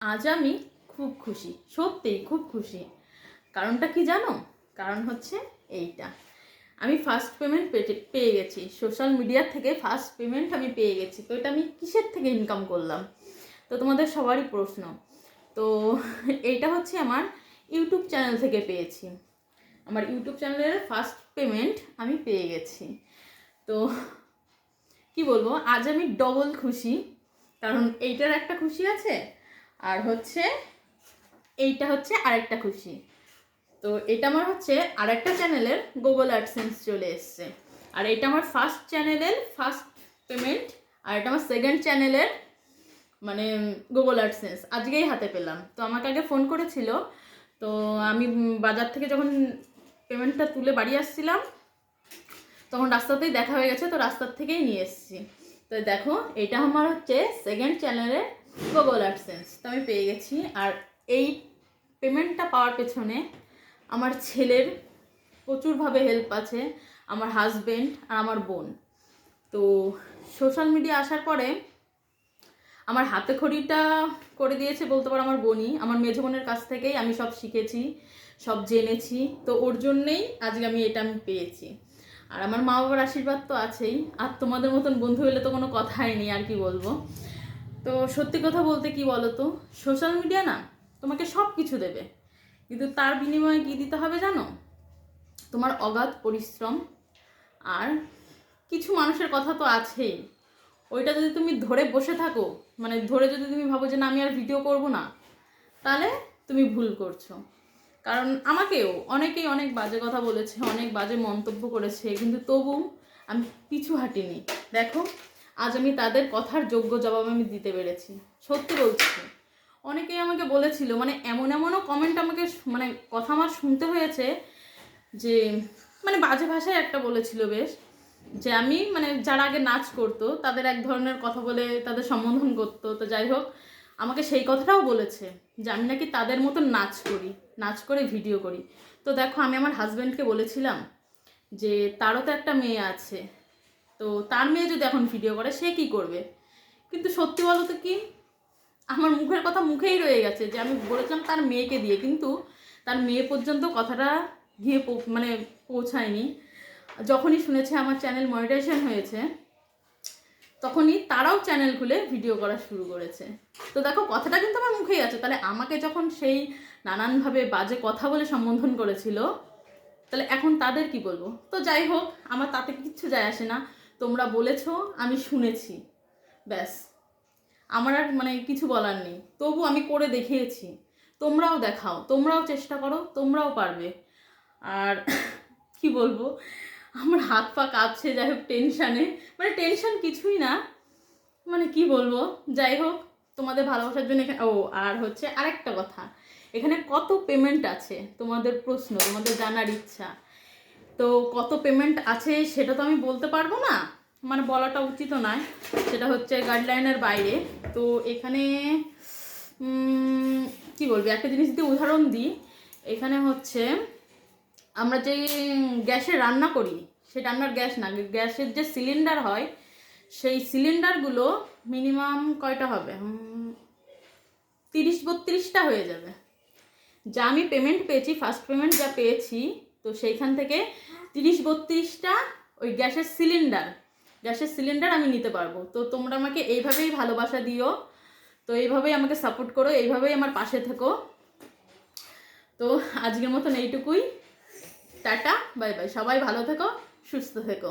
আজ আমি খুব খুশি, সত্যিই খুব খুশি। কারণটা কি জানো? কারণ হচ্ছে এইটা। আমি ফার্স্ট পেমেন্ট পেটে, পেয়ে গেছি। সোশ্যাল মিডিয়া থেকে ফার্স্ট পেমেন্ট আমি পেয়ে গেছি। তো এটা আমি কিসের থেকে ইনকাম করলাম? তো তোমাদের সবারই প্রশ্ন। তো এইটা হচ্ছে আমার ইউটিউব চ্যানেল থেকে পেয়েছি। আমার ইউটিউব চ্যানেলের ফার্স্ট পেমেন্ট আমি পেয়ে গেছি। তো কি বলব? আজ আমি ডবল খুশি। কারণ এইটার একটা খুশি আছে। আর হচ্ছে এইটা হচ্ছে আরেকটা খুশি। তো এটা আমার হচ্ছে আরেকটা চ্যানেলের গুগল অ্যাডসেন্স চলে এসছে। আর এটা আমার ফার্স্ট চ্যানেলের ফার্স্ট পেমেন্ট আর এটা আমার সেকেন্ড চ্যানেলের মানে গুগল অ্যাডসেন্স আজকেই হাতে পেলাম। তো আমাকে আগে ফোন করেছিল। তো আমি বাজার থেকে যখন পেমেন্টটা তুলে বাড়ি আসছিলাম, তখন রাস্তাতেই দেখা হয়ে গেছে। তো রাস্তার থেকেই নিয়ে এসেছি। তো দেখো, এটা আমার হচ্ছে সেকেন্ড চ্যানেলের গুগল অ্যাডসেন্স তো আমি পেয়ে গেছি। আর এই পেমেন্টটা পাওয়ার পেছনে আমার ছেলের প্রচুরভাবে হেল্প আছে, আমার হাজবেন্ড আর আমার বোন। তো সোশ্যাল মিডিয়া আসার পরে আমার হাতে খড়িটা করে দিয়েছে বলতে পারো আমার বোনই। আমার মেঝো বোনের কাছ থেকেই আমি সব শিখেছি, সব জেনেছি। তো ওর জন্যেই আজকে আমি এটা আমি পেয়েছি। আর আমার মা বাবার আশীর্বাদ তো আছেই। আর তোমাদের মতন বন্ধু হলে তো কোনো কথাই নেই, আর কি বলব? তো সত্যি কথা বলতে কি বলো তো সোশ্যাল মিডিয়া না তোমাকে সব কিছু দেবে। কিন্তু তার বিনিময়ে কী দিতে হবে জানো? তোমার অগাধ পরিশ্রম আর কিছু মানুষের কথা তো আছেই। ওইটা যদি তুমি ধরে বসে থাকো মানে ধরে যদি তুমি ভাবো যে না, আমি আর ভিডিও করব না, তাহলে তুমি ভুল করছ। কারণ আমাকেও অনেকেই অনেক বাজে কথা বলেছে, অনেক বাজে মন্তব্য করেছে, কিন্তু তবু আমি পিছু হাঁটিনি। দেখো আজ আমি তাদের কথার যোগ্য জবাব আমি দিতে পেরেছি। সত্যি বলছি। অনেকেই আমাকে বলেছিল মানে এমন এমনও কমেন্ট আমাকে মানে কথা আমার শুনতে হয়েছে যে মানে বাজে ভাষায় একটা বলেছিল বেশ, যে আমি মানে যারা আগে নাচ করতো, তাদের এক ধরনের কথা বলে তাদের সম্বোধন করতো। তো যাই হোক, আমাকে সেই কথাটাও বলেছে যে আমি নাকি তাদের মতন নাচ করি, নাচ করে ভিডিও করি। তো দেখো, আমি আমার হাজব্যান্ডকে বলেছিলাম যে, তারও তো একটা মেয়ে আছে তো তার মেয়ে যদি এখন ভিডিও করে, সে কি করবে? কিন্তু সত্যি বলো তো কি, আমার মুখের কথা মুখেই রয়ে গেছে যে আমি বলেছিলাম তার মেয়েকে দিয়ে, কিন্তু তার মেয়ে পর্যন্ত কথাটা গিয়ে মানে পৌঁছায়নি। যখনই শুনেছে আমার চ্যানেল মনিটাইজেশন হয়েছে, তখনই তারাও চ্যানেল খুলে ভিডিও করা শুরু করেছে। তো দেখো, কথাটা কিন্তু আমার মুখেই আছে। তাহলে আমাকে যখন সেই নানানভাবে বাজে কথা বলে সম্বোধন করেছিল, তাহলে এখন তাদের কি বলব? তো যাই হোক, আমার তাতে কিচ্ছু যায় আসে না। তোমরা বলেছ, আমি শুনেছি। ব্যাস। আমার আর মানে কিছু বলার নেই। তবু আমি করে দেখিয়েছি। তোমরাও দেখাও, তোমরাও চেষ্টা করো, তোমরাও পারবে। আর কি বলব, আমার হাত পা কাঁপছে, যাই হোক, টেনশানে। মানে টেনশন কিছুই না। মানে কি বলব, যাই হোক, তোমাদের ভালোবাসার জন্য এখানে ও, আর হচ্ছে আরেকটা কথা। এখানে কত পেমেন্ট আছে? তোমাদের প্রশ্ন, তোমাদের জানার ইচ্ছা। তো কত পেমেন্ট আছে সেটা তো আমি বলতে পারব না। মানে বলাটা উচিত নয়। সেটা হচ্ছে গাইডলাইনের বাইরে। তো এখানে কি বলব? একটা জিনিস দিয়ে উদাহরণ দিই, এখানে হচ্ছে আমরা যে গ্যাসে রান্না করি সে রান্নার গ্যাস না, গ্যাসের যে সিলিন্ডার হয়, সেই সিলিন্ডারগুলো মিনিমাম কয়টা হবে? তিরিশ বত্রিশটা হয়ে যাবে। যা আমি পেমেন্ট পেয়েছি ফার্স্ট পেমেন্ট যা পেয়েছি তো সেইখান থেকে তিরিশ বত্রিশটা ওই গ্যাসের সিলিন্ডার গ্যাসের সিলিন্ডার আমি নিতে পারব। তো তোমরা আমাকে এইভাবেই ভালোবাসা দিও। তো এইভাবেই আমাকে সাপোর্ট করো, এইভাবেই আমার পাশে থেকো। তো আজকের মতন এইটুকুই। Tata, bye bye. সবাই ভালো থেকো, সুস্থ থেকো।